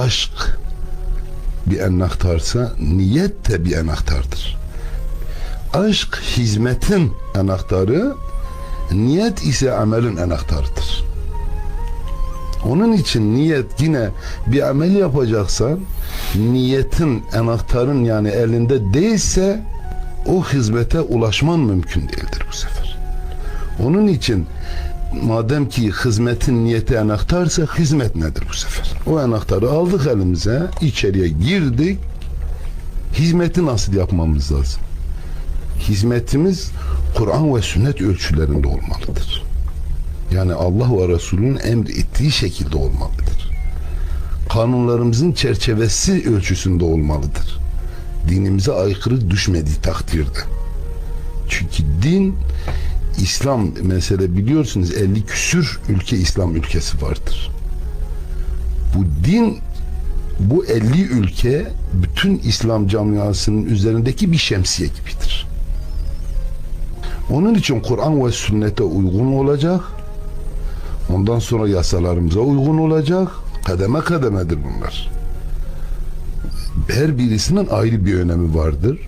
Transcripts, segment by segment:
aşk bir anahtarsa niyet de bir anahtardır. Aşk hizmetin anahtarı, niyet ise amelin anahtarıdır. Onun için niyet yine bir amel yapacaksan niyetin anahtarın yani elinde değilse o hizmete ulaşman mümkün değildir bu sefer. Onun için madem ki hizmetin niyeti anahtarsa hizmet nedir bu sefer? O anahtarı aldık elimize, içeriye girdik. Hizmeti nasıl yapmamız lazım? Hizmetimiz Kur'an ve sünnet ölçülerinde olmalıdır. Yani Allah ve Resulünün emrettiği şekilde olmalıdır. Kanunlarımızın çerçevesi ölçüsünde olmalıdır. Dinimize aykırı düşmediği takdirde. Çünkü din İslam mesele biliyorsunuz 50 küsür ülke İslam ülkesi vardır. Bu din bu 50 ülke bütün İslam camiasının üzerindeki bir şemsiye gibidir. Onun için Kur'an ve sünnete uygun olacak. Ondan sonra yasalarımıza uygun olacak. Kademe kademedir bunlar. Her birisinin ayrı bir önemi vardır.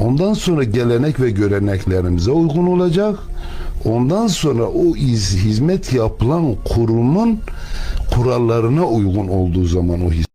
Ondan sonra gelenek ve göreneklerimize uygun olacak. Ondan sonra o iz, hizmet yapılan kurumun kurallarına uygun olduğu zaman o hizmet